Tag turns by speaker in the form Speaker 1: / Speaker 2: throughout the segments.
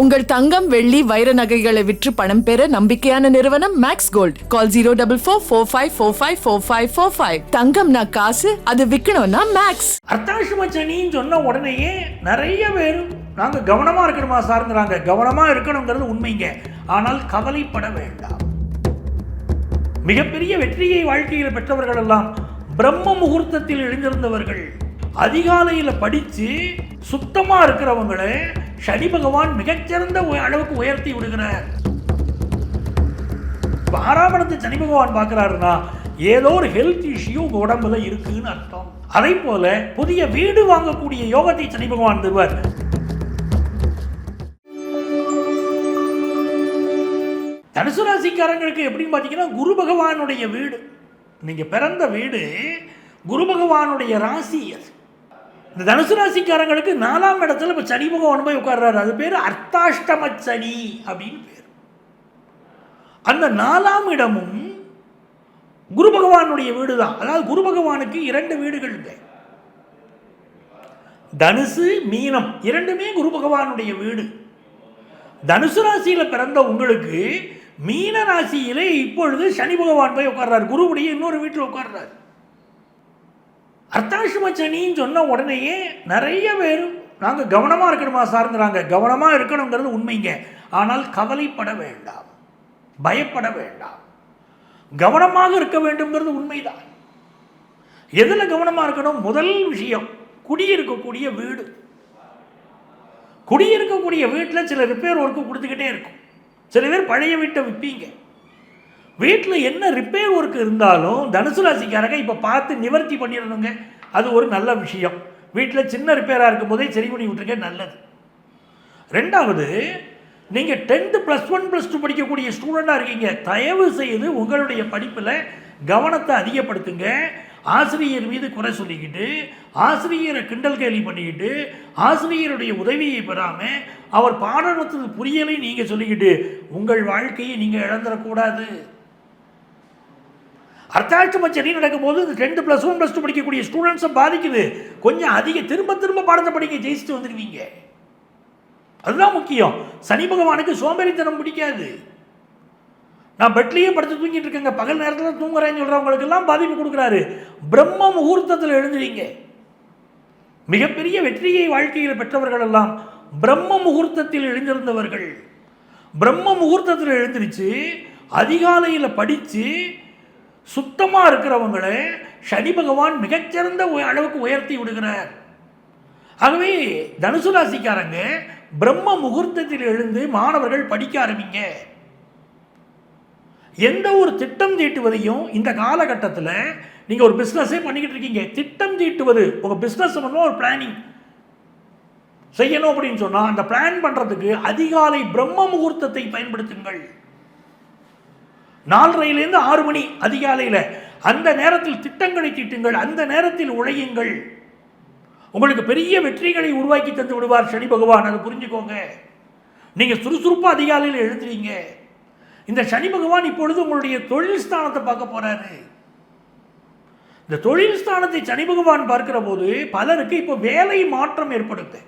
Speaker 1: உங்கள் தங்கம் வெள்ளி வைர நகைகளை விற்று பணம் பெற நம்பிக்கையான நிறுவனம் Max Gold call zero double four four five four five four five four five தங்கம்னா காசு அது விற்கணும்னா மேக்ஸ்
Speaker 2: அர்த்தாசிரம சனின்னு சொன்ன உடனேயே நிறைய பேர் நாங்கள் கவனமாக இருக்கணுமா சார்ங்கிறாங்க கவனமாக இருக்கணுங்கிறது உண்மைங்க. ஆனால் கவலைப்பட வேண்டாம். மிகப்பெரிய வெற்றியை வாழ்க்கையில் பெற்றவர்கள் எல்லாம் பிரம்ம முகூர்த்தத்தில் எழுந்திருந்தவர்கள். அதிகாலையில் படித்து சுத்தமாக இருக்கிறவங்களை சனி பகவான் மிகச்சிறந்த அளவுக்கு உயர்த்தி விடுகிறார். இப்ப ஆறாம் இடத்தை சனி பகவான் பார்க்குறாருன்னா ஏதோ ஒரு ஹெல்த் இஷ்யூ உங்கள் உடம்புல இருக்குன்னு அர்த்தம். அதே போல புதிய வீடு வாங்கக்கூடிய யோகத்தை சனி பகவான் தருவார். தனுசு ராசிக்காரங்களுக்கு எப்படின்னு பார்த்தீங்கன்னா குரு பகவானுடைய வீடு. நீங்கள் பிறந்த வீடு குரு பகவானுடைய ராசி அது. இந்த தனுசு ராசிக்காரங்களுக்கு நாலாம் இடத்துல இப்போ சனி பகவான் போய் உட்கார்றாரு. அது பேர் அர்த்தாஷ்டம சனி அப்படின்னு பேர். அந்த நாலாம் இடமும் குரு பகவானுடைய வீடு தான் அதாவது குரு பகவானுக்கு இரண்டு வீடுகள் இல்லை தனுசு மீனம் இரண்டுமே குரு பகவானுடைய வீடு. தனுசு ராசியில் பிறந்த உங்களுக்கு மீன ராசியிலே இப்பொழுது சனி பகவான் போய் உட்கார்றாரு. குருவுடைய இன்னொரு வீட்டில் உட்கார்றாரு. அர்த்தாஷ்ம சனின்னு சொன்ன உடனேயே நிறைய பேர் நாங்கள் கவனமாக இருக்கணுமா சார்ங்கிறாங்க கவனமாக இருக்கணுங்கிறது உண்மைங்க. ஆனால் கவலைப்பட வேண்டாம். பயப்பட வேண்டாம். கவனமாக இருக்க வேண்டும்ங்கிறது உண்மைதான். எதில் கவனமாக இருக்கணும்? முதல் விஷயம் குடியிருக்கக்கூடிய வீடு. குடியிருக்கக்கூடிய வீட்டில் சில ரிப்பேர் ஒர்க்கு கொடுத்துக்கிட்டே இருக்கும். சில பேர் பழைய வீட்டை விற்பீங்க வீட்டில் என்ன ரிப்பேர் ஒர்க் இருந்தாலும் தனுசு ராசிக்காரங்க இப்போ பார்த்து நிவர்த்தி பண்ணிடணுங்க. அது ஒரு நல்ல விஷயம். வீட்டில் சின்ன ரிப்பேராக இருக்கும் போதே சரி பண்ணி விட்டுருக்க நல்லது. ரெண்டாவது நீங்கள் tenth plus one plus two படிக்கக்கூடிய ஸ்டூடெண்ட்டாக இருக்கீங்க. தயவு செய்து உங்களுடைய படிப்பில் கவனத்தை அதிகப்படுத்துங்க. ஆசிரியர் மீது குறை சொல்லிக்கிட்டு ஆசிரியரை கிண்டல் கேலி பண்ணிக்கிட்டு ஆசிரியருடைய உதவியை பெறாமல் அவர் பாடத்தின் புரியலை நீங்கள் சொல்லிக்கிட்டு உங்கள் வாழ்க்கையை நீங்கள் இழந்துடக்கூடாது. அர்த்தாட்சம பச்சரி நடக்கும்போது இந்த tenth plus one plus two படிக்கக்கூடிய ஸ்டூடெண்ட்ஸை பாதிக்குது. கொஞ்சம் அதிக திரும்ப திரும்ப பாடத்தை படிக்க ஜெயிச்சுட்டு வந்துடுவீங்க அதுதான் முக்கியம். சனி பகவானுக்கு சோம்பேறித்தனம் பிடிக்காது. நான் பெட்லேயே படுத்து தூங்கிட்டு இருக்கேங்க. பகல் நேரத்தில் தூங்குறேன்னு சொல்கிறவங்களுக்கெல்லாம் பாதிப்பு கொடுக்குறாரு. பிரம்ம முகூர்த்தத்தில் எழுந்துவீங்க மிகப்பெரிய வெற்றியை வாழ்க்கையில் பெற்றவர்கள் எல்லாம் பிரம்ம முகூர்த்தத்தில் எழுந்திருந்தவர்கள். பிரம்ம முகூர்த்தத்தில் எழுந்திருச்சு அதிகாலையில் படித்து சுத்தமாக இருக்கிறவங்களை சனி பகவான் மிகச்சிறந்த அளவுக்கு உயர்த்தி விடுகிறார். ஆகவே தனுசு ராசிக்காரங்க பிரம்ம முகூர்த்தத்தில் எழுந்து மாணவர்கள் படிக்க ஆரம்பிங்க. எந்த ஒரு திட்டம் தீட்டுவதையும் இந்த காலகட்டத்தில் நீங்கள் ஒரு பிஸ்னஸே பண்ணிக்கிட்டு இருக்கீங்க. திட்டம் தீட்டுவது உங்கள் பிஸ்னஸ் பண்ணணும் ஒரு பிளானிங் செய்யணும் அப்படின்னு சொன்னால் அந்த பிளான் பண்ணுறதுக்கு அதிகாலை பிரம்ம முகூர்த்தத்தை பயன்படுத்துங்கள். நாலரையிலேருந்து ஆறு மணி அதிகாலையில். அந்த நேரத்தில் திட்டங்களை தீட்டுங்கள் அந்த நேரத்தில் உழையுங்கள். உங்களுக்கு பெரிய வெற்றிகளை உருவாக்கி தந்து விடுவார் சனி பகவான் அதை புரிஞ்சுக்கோங்க. நீங்கள் சுறுசுறுப்பாக அதிகாலையில் எழுதுறீங்க இந்த சனி பகவான் இப்பொழுது உங்களுடைய தொழில் ஸ்தானத்தை பார்க்க போகிறாரு இந்த தொழில் ஸ்தானத்தை சனி பகவான் பார்க்கிற போது பலருக்கு இப்போ வேலை மாற்றம் ஏற்படுது.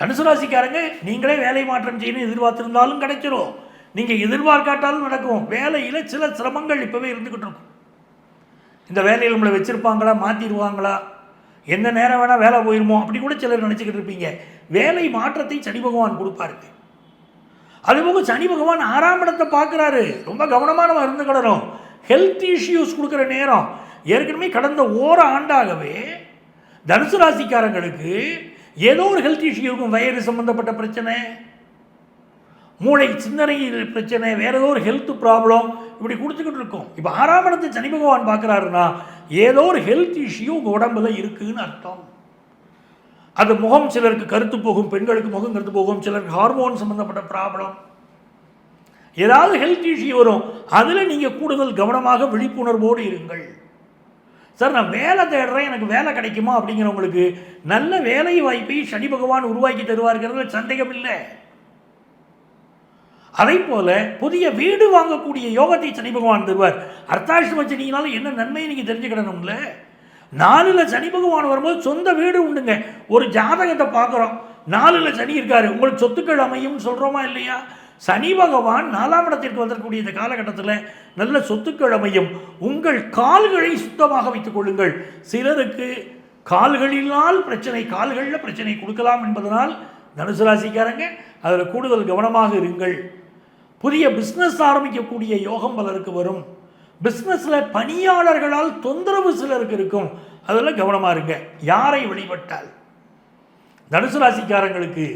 Speaker 2: தனுசு ராசிக்காரங்க நீங்களே வேலை மாற்றம் செய்யணும் எதிர்பார்த்திருந்தாலும் கிடைச்சிரும். நீங்கள் எதிர்பார்க்காட்டாலும் நடக்கும். வேலையில் சில சிரமங்கள் இப்போவே இருந்துக்கிட்டு இருக்கும். இந்த வேலையில் நம்மளை வச்சுருப்பாங்களா மாற்றிடுவாங்களா எந்த நேரம் வேணால் வேலை போயிருமோ அப்படி கூட சிலர் நினச்சிக்கிட்டு இருப்பீங்க. வேலை மாற்றத்தை சனி பகவான் கொடுப்பாருங்க அதுபோக சனி பகவான் ஆறாம் இடத்தை பார்க்குறாரு. ரொம்ப கவனமாக நம்ம இருந்துக்கிடணும் ஹெல்த் இஷ்யூஸ் கொடுக்குற நேரம். ஏற்கனவே கடந்த ஓர ஆண்டாகவே தனுசு ராசிக்காரங்களுக்கு ஏதோ ஒரு ஹெல்த் இஷ்யூ இருக்கும் வயிறு சம்மந்தப்பட்ட பிரச்சனை. மூளை சிந்தனை பிரச்சனை வேற ஏதோ ஒரு ஹெல்த் ப்ராப்ளம் இப்படி கொடுத்துக்கிட்டு இருக்கோம். இப்போ ஆறாம் இடத்தை சனி பகவான் பார்க்குறாருன்னா ஏதோ ஒரு ஹெல்த் இஷ்யூ உங்கள் உடம்புல இருக்குன்னு அர்த்தம். அது முகம் சிலருக்கு கருத்து போகும் பெண்களுக்கு முகம் கருத்து போகும் சிலருக்கு ஹார்மோன் சம்மந்தப்பட்ட ப்ராப்ளம் ஏதாவது ஹெல்த் இஷ்யூ வரும் அதில் நீங்கள் கூடுதல் கவனமாக விழிப்புணர்வோடு இருங்கள். சார் நான் வேலை தேடுறேன் எனக்கு வேலை கிடைக்குமா அப்படிங்கிறவங்களுக்கு நல்ல வேலை வாய்ப்பை சனி பகவான் உருவாக்கி தருவார்கிறது சந்தேகம் இல்லை அதே போல புதிய வீடு வாங்கக்கூடிய யோகத்தை சனி பகவான் தருவார். அர்த்தாஷ்டம சனியினால என்ன நன்மையை நீங்கள் தெரிஞ்சுக்கிடணும்ல? நாலில் சனி பகவான் வரும்போது சொந்த வீடு உண்டுங்க. ஒரு ஜாதகத்தை பார்க்குறோம். நாலுல சனி இருக்காரு. உங்களுக்கு சொத்துக்கள் அமையும் சொல்கிறோமா இல்லையா? சனி பகவான் நாலாம் இடத்திற்கு வந்திருக்கக்கூடிய இந்த காலகட்டத்தில் நல்ல சொத்துக்கள் அமையும். உங்கள் கால்களை சுத்தமாக வைத்துக் கொள்ளுங்கள். சிலருக்கு கால்களினால் பிரச்சனை கால்களில் பிரச்சனை கொடுக்கலாம் என்பதனால் தனுசு ராசிக்காரங்க அதில் கூடுதல் கவனமாக இருங்கள். புதிய பிஸ்னஸ் ஆரம்பிக்கக்கூடிய யோகம் பலருக்கு வரும். பிஸ்னஸில் பணியாளர்களால் தொந்தரவு சிலருக்கு இருக்கும். அதில் கவனமாக இருங்க. யாரை வழிபட்டால்? தனுசு ராசிக்காரங்களுக்கு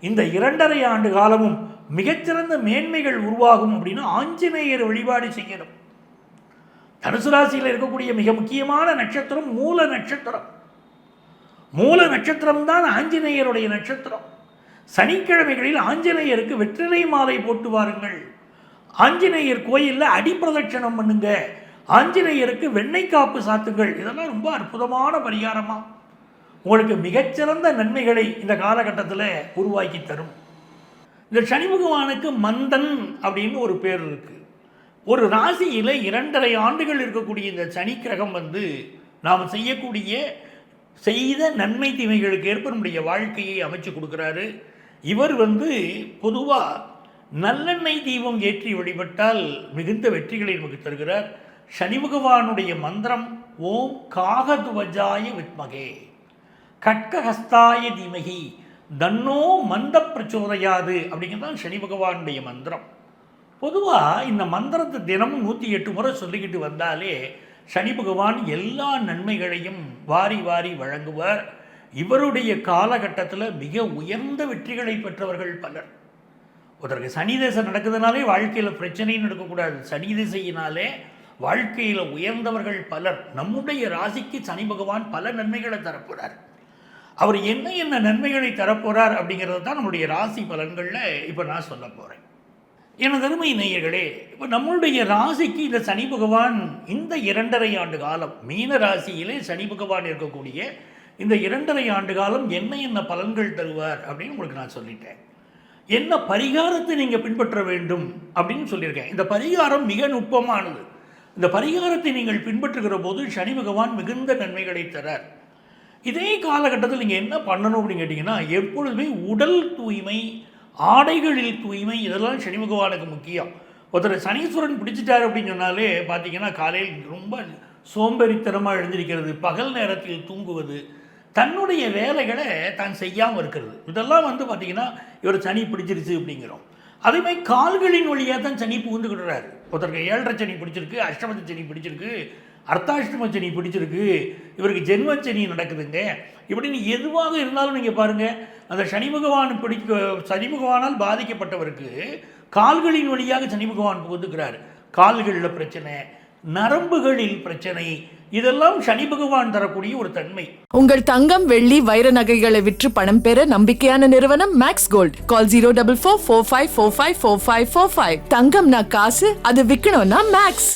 Speaker 2: இந்த இரண்டரை ஆண்டு காலமும் மிகச்சிறந்த மேன்மைகள் உருவாகும் அப்படின்னு ஆஞ்சநேயர் வழிபாடு செய்யணும். தனுசு ராசியில் இருக்கக்கூடிய மிக முக்கியமான நட்சத்திரம் மூல நட்சத்திரம். மூல நட்சத்திரம் தான் ஆஞ்சநேயருடைய நட்சத்திரம். சனிக்கிழமைகளில் ஆஞ்சநேயருக்கு வெற்றிலை மாலை போட்டு வாருங்கள். ஆஞ்சநேயர் கோயிலில் அடிப்பிரதட்சணம் பண்ணுங்க. ஆஞ்சநேயருக்கு வெண்ணெய் காப்பு சாத்துங்கள். இதெல்லாம் ரொம்ப அற்புதமான பரிகாரமா. உங்களுக்கு மிகச்சிறந்த நன்மைகளை இந்த காலகட்டத்தில் உருவாக்கி தரும். இந்த சனி பகவானுக்கு மந்தன் அப்படின்னு ஒரு பேர் இருக்கு. ஒரு ராசியில் இரண்டரை ஆண்டுகள் இருக்கக்கூடிய இந்த சனி கிரகம் வந்து நாம் செய்யக்கூடிய செய்த நன்மை தீமைகளுக்கு ஏற்ப நம்முடைய வாழ்க்கையை அமைச்சு கொடுக்குறாரு. இவர் வந்து பொதுவாக நல்லெண்ணெய் தீபம் ஏற்றி வழிபட்டால் மிகுந்த வெற்றிகளை நமக்கு தருகிறார். சனி பகவானுடைய மந்திரம் ஓம் காகதுவஜாய வித்மகே கட்கஹஸ்தாய தீமகி தன்னோ மந்த பிரச்சோதையாது அப்படிங்கிறது சனி பகவானுடைய மந்திரம். பொதுவாக இந்த மந்திரத்தை தினமும் நூற்றி எட்டு முறை சொல்லிக்கிட்டு வந்தாலே சனி பகவான் எல்லா நன்மைகளையும் வாரி வாரி வழங்குவார். இவருடைய காலகட்டத்தில் மிக உயர்ந்த வெற்றிகளை பெற்றவர்கள் பலர். ஒருத்தருக்கு சனி தேசம் நடக்குதுனாலே வாழ்க்கையில் பிரச்சனையும் நடக்கக்கூடாது சனி திசையினாலே வாழ்க்கையில் உயர்ந்தவர்கள் பலர். நம்முடைய ராசிக்கு சனி பகவான் பல நன்மைகளை தரப்போகிறார் அவர் என்ன என்ன நன்மைகளை தரப்போகிறார் அப்படிங்கிறது தான் நம்முடைய ராசி பலன்களில் இப்போ நான் சொல்ல போகிறேன் எனது அருமை நேயர்களே இப்போ நம்மளுடைய ராசிக்கு இந்த சனி பகவான் இந்த இரண்டரை ஆண்டு காலம் மீன ராசியிலே சனி பகவான் இருக்கக்கூடிய இந்த இரண்டரை ஆண்டு காலம் என்ன என்ன பலன்கள் தருவார் அப்படின்னு உங்களுக்கு நான் சொல்லிட்டேன். என்ன பரிகாரத்தை நீங்கள் பின்பற்ற வேண்டும் அப்படின்னு சொல்லியிருக்கேன். இந்த பரிகாரம் மிக நுட்பமானது. இந்த பரிகாரத்தை நீங்கள் பின்பற்றுகிற போது சனி பகவான் மிகுந்த நன்மைகளை தரார். இதே காலகட்டத்தில் நீங்கள் என்ன பண்ணணும் அப்படின்னு கேட்டிங்கன்னா எப்பொழுதுமே உடல் தூய்மை ஆடைகளில் தூய்மை இதெல்லாம் சனி பகவானுக்கு முக்கியம். ஒருத்தர் சனீஸ்வரன் பிடிச்சிட்டார் அப்படின்னு சொன்னாலே பார்த்தீங்கன்னா காலையில் ரொம்ப சோம்பேறித்தனமாக எழுந்திருக்கிறது பகல் நேரத்தில் தூங்குவது தன்னுடைய வேலைகளை தான் செய்யாமல் இருக்கிறது. இதெல்லாம் வந்து பார்த்தீங்கன்னா இவர் சனி பிடிச்சிருச்சு அப்படிங்கிறோம். அதேமாதிரி கால்களின் வழியாக தான் சனி புகுந்துக்கிடுறாரு ஒருத்தருக்கு ஏழரை சனி பிடிச்சிருக்கு அஷ்டமத்து சனி பிடிச்சிருக்கு அர்த்தாஷ்டம சனி பிடிச்சிருக்கு இவருக்கு ஜென்ம சனி நடக்குதுங்க. இப்படின்னு எதுவாக இருந்தாலும் நீங்கள் பாருங்கள் அந்த சனி பகவான் பிடிக்க சனி பகவானால் பாதிக்கப்பட்டவருக்கு கால்களின் வழியாக சனி பகவான் புகுந்துக்கிறார். கால்களில் பிரச்சனை நரம்புகளில் பிரச்சனை இதெல்லாம் சனி பகவான் தரக்கூடிய ஒரு தன்மை.
Speaker 1: உங்கள் தங்கம் வெள்ளி வைர நகைகளை விற்று பணம் பெற நம்பிக்கையான நிறுவனம் Max Gold call zero double four four five four five four five four five தங்கம்னா காசு அது விற்கணும்னா மேக்ஸ்